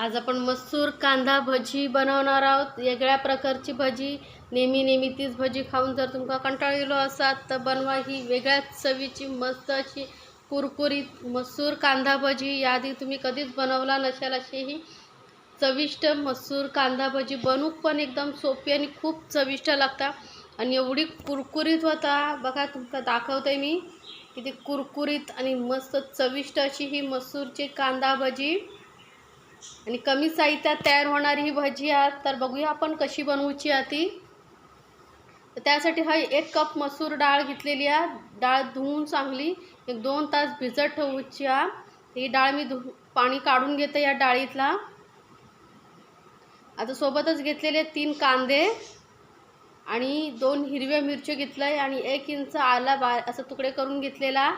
आज आपण मसूर कांदा भजी बनवणार आहोत. वेगळ्या प्रकारची भजी नेहमी नेहमी तीच भजी खाऊन जर तुमका कंटाळलेलो असाल तर बनवा ही वेगळ्याच चवीची मस्त अशी कुरकुरीत मसूर कांदा भजी. याआधी तुम्ही कधीच बनवला नसेल अशी ही चविष्ट मसूर कांदा भजी. बनवूक पण एकदम सोपी आणि खूप चविष्ट लागतात आणि एवढी कुरकुरीत होता. बघा तुमका दाखवते मी. किती कुरकुरीत आणि मस्त चविष्ट अशी ही मसूरची कांदा भजी. आणि कमी साहित्यात तयार होणारी ही भजी आहात तर बघूया आपण कशी बनवूची आहात ती. तर त्यासाठी हा एक कप मसूर डाळ घेतलेली आहे. डाळ धुवून चांगली एक दोन तास भिजत ठेवूची आहे. ही डाळ मी धु पाणी काढून घेते या डाळीतला. आता सोबतच घेतलेले तीन कांदे आणि दोन हिरव्या मिरच्या घेतलं आहे आणि एक इंच आला बा असं तुकडे करून घेतलेला.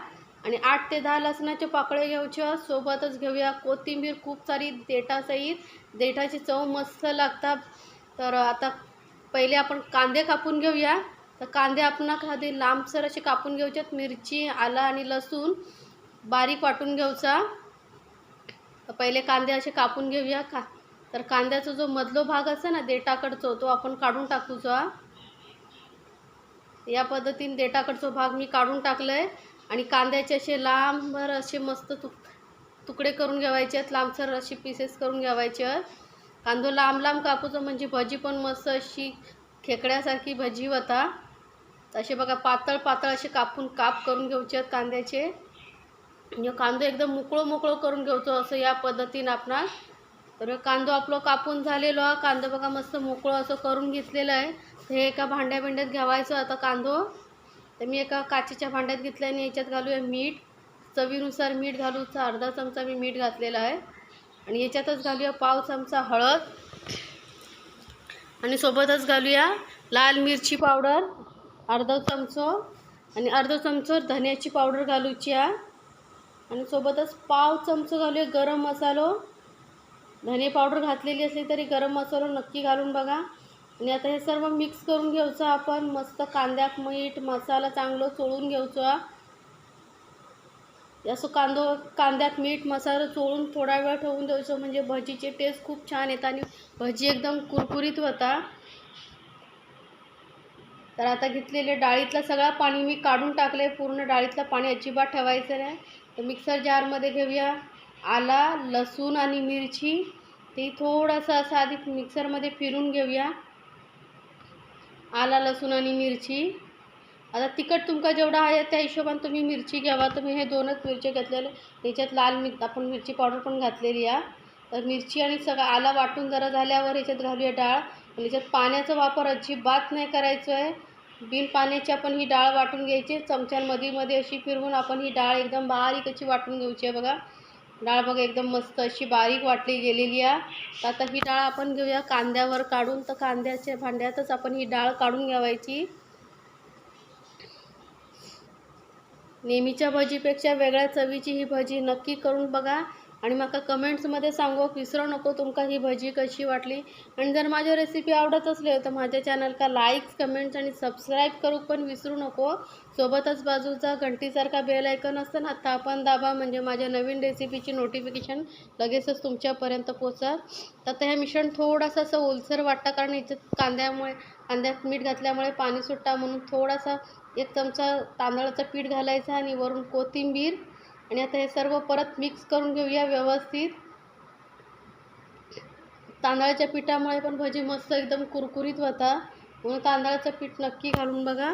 आणि आठ ते दहा लसणाचे पाकळे घ्यायच्या सोबतच घेऊया कोथिंबीर खूप सारी देठासहित. देठाची चव मस्त लागतात. तर आता पहिले आपण कांदे कापून घेऊया. तर कांदे आपण आधी लांबसर असे कापून घ्यायच्यात मिरची आला आणि लसूण बारीक वाटून घ्यायचा तर पहिले कांदे असे कापून घेऊया. का? तर कांद्याचा जो मधलो भाग असतो ना देठाकडचो तो आपण काढून टाकूचा. या पद्धतीने देठाकडचा भाग मी काढून टाकलं आहे आणि कांद्याचे असे लांबभर असे मस्त तुक तुकडे करून घ्यावायचे आहेत. लांबसर असे पीसेस करून घ्यावायचे आहेत. कांदो लांब लांब कापूचं म्हणजे भजी पण मस्त अशी खेकड्यासारखी भजी होता. असे बघा पातळ पातळ असे कापून काप करून घ्यायचे आहेत कांद्याचे. म्हणजे कांदो एकदम मोकळो मोकळो करून घ्यायचो असं या पद्धतीनं आपणास. तर कांदो आपलं कापून झालेलो. कांदो बघा मस्त मोकळं असं करून घेतलेलं आहे. हे एका भांड्या भांड्यात घ्यावायचं आता कांदो. तर मी एका काचेच्या भांड्यात घेतलं आणि याच्यात घालूया मीठ. चवीनुसार मीठ घालूचा अर्धा चमचा मी मीठ घातलेला आहे. आणि याच्यातच घालूया पाव चमचा हळद. आणि सोबतच घालूया लाल मिरची पावडर अर्धा चमचो. आणि अर्धा चमचो धन्याची पावडर घालूची आहे. आणि सोबतच पाव चमचो घालूया गरम मसालो. धने पावडर घातलेली असली तरी गरम मसालो नक्की घालून बघा. आणि आता हे सर्व मिक्स करून घ्यायचं आपण. मस्त कांद्यात मीठ मसाला चांगलं चोळून घ्यायचं. असं कांदो कांद्यात मीठ मसाला चोळून थोडा वेळ ठेवून द्यायचं. म्हणजे भजीचे टेस्ट खूप छान येतात आणि भजी एकदम कुरकुरीत होता. तर आता घेतलेले डाळीतलं सगळं पाणी मी काढून टाकलं आहे पूर्ण डाळीतलं पाणी अजिबात ठेवायचं नाही. तर मिक्सर जारमध्ये घेऊया. आला लसूण आणि मिरची. ते थोडंसं असं आधी मिक्सरमध्ये फिरून घेऊया. आला लसूण आणि मिरची. आता तिखट तुमका जेवढा आहे त्या हिशोबाने तुम्ही मिरची घ्यावा. तुम्ही हे दोनच मिरची घेतलेले. ह्याच्यात लाल मिर आपण मिरची पावडर पण घातलेली आहे. तर मिरची आणि सगळं आला वाटून जरा झाल्यावर याच्यात घालूया डाळ. आणि याच्यात पाण्याचा वापर अजिबात नाही करायचं आहे बिन पाण्याची आपण ही डाळ वाटून घ्यायची. चमच्यांमध्ये मध्ये अशी फिरवून आपण ही डाळ एकदम बारीक अशी वाटून घ्यायची आहे बघा. डाळ बघा एकदम मस्त अशी बारीक वाटली गेलेली आहे. आता ही डाळ आपण घेऊया कांद्यावर काढून. तर कांद्याच्या भांड्यातच आपण ही डाळ काढून घ्यावायची. नेहमीच्या भजीपेक्षा वेगळ्या चवीची ही भजी नक्की करून बघा. आणि म्हाका कमेंट्समध्ये सांगोक विसरू नको तुमका ही भजी कशी वाटली. आणि जर माझ्या रेसिपी आवडत असली तर माझ्या चॅनलका लाईक्स कमेंट्स आणि सबस्क्राईब करू पण विसरू नको. सोबतच बाजूचा घंटीसारखा बेल ऐकन असतं ना आता आपण दाबा म्हणजे माझ्या नवीन रेसिपीची नोटिफिकेशन लगेचच तुमच्यापर्यंत पोचा तर आता हे मिश्रण थोडंसं असं ओलसर वाटतं कारण याच्यात कांद्यामुळे कांद्यात मीठ घातल्यामुळे पाणी सुट्टा म्हणून थोडासा एक चमचा तांदळाचं पीठ घालायचं आणि वरून कोथिंबीर आणि आता हे सर्व परत मिक्स करून घेऊया व्यवस्थित. तांदळाच्या पिठामुळे पण भजी मस्त एकदम कुरकुरीत होता. म्हणून तांदळाचं पीठ नक्की घालून बघा.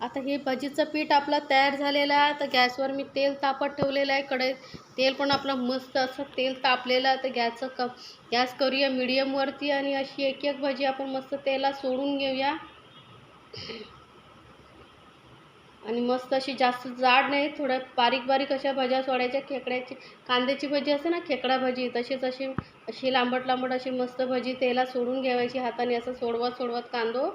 आता हे भजीचं पीठ आपलं तयार झालेलं आहे. तर गॅसवर मी तेल तापत ठेवलेलं आहे. कडे तेल पण आपलं मस्त असं तेल तापलेलं आहे. तर गॅसचं क गॅस करूया मिडियमवरती आणि अशी एक एक भजी आपण मस्त तेला सोडून घेऊया. आणि मस्त अशी जास्त जाड नाही थोड्या बारीक बारीक अशा भज्या सोडायच्या खेकड्याची कांद्याची भजी असते ना खेकडा भजी तशीच अशी अशी लांबट लांबट अशी मस्त भजी तेला सोडून घ्यावायची हाताने असं सोडवत सोडवत कांदो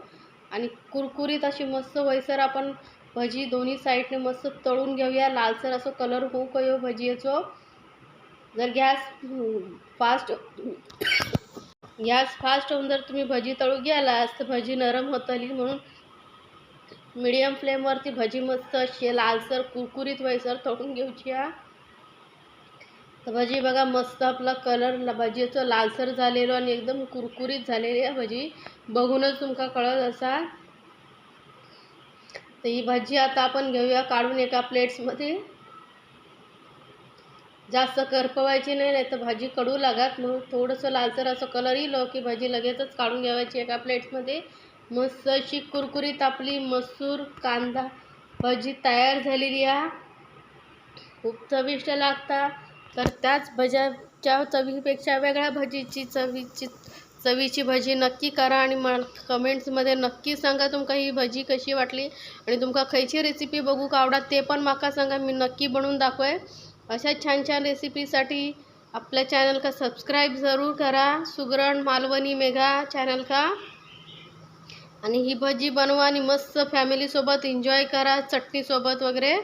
आणि कुरकुरीत अशी मस्त वैसर आपण भजी दोन्ही साईडने मस्त तळून घेऊया. लालसर असं कलर होऊ कयो भजीचो जर गॅस फास्ट गॅस फास्ट होऊन जर तुम्ही भजी तळू गेलास तर भजी नरम होतली म्हणून मिडियम फ्लेमवरती भजी मस्त अशी लालसर कुरकुरीत वयसर तळून घेऊची हा. तर भजी बघा मस्त आपला कलर भजीचं लालसर झालेलो आणि एकदम कुरकुरीत झालेली आहे भजी. बघूनच तुमका कळत असा तर ही भजी आता आपण घेऊया काढून एका प्लेट्समध्ये जास्त करपवायची नाही नाही तर भाजी कडू लागत. मग थोडंसं लालसर असं कलर येईल हो, की भाजी लगेचच काढून घ्यावायची एका प्लेट्समध्ये मस्त अशी कुरकुरीत आपली मसूर कांदा भजी तयार झालेली आहे. खूप चविष्ट लागतात तर त्याच भज्याच्या चवीपेक्षा वेगळ्या भजीची चवीची चवीची भजी नक्की करा आणि मला कमेंट्समध्ये नक्की सांगा तुमका ही भजी कशी वाटली आणि तुमका खयची रेसिपी बघूक आवडा आवडत ते पण माका सांगा मी नक्की बनवून दाखवय अशा छान छान रेसिपीसाठी आपल्या चॅनल का सबस्क्राईब जरूर करा. सुगरण मालवणी मेघा चॅनल का. आणि ही भजी बनवा आणि मस्त फॅमिलीसोबत एन्जॉय करा चटणीसोबत वगैरे.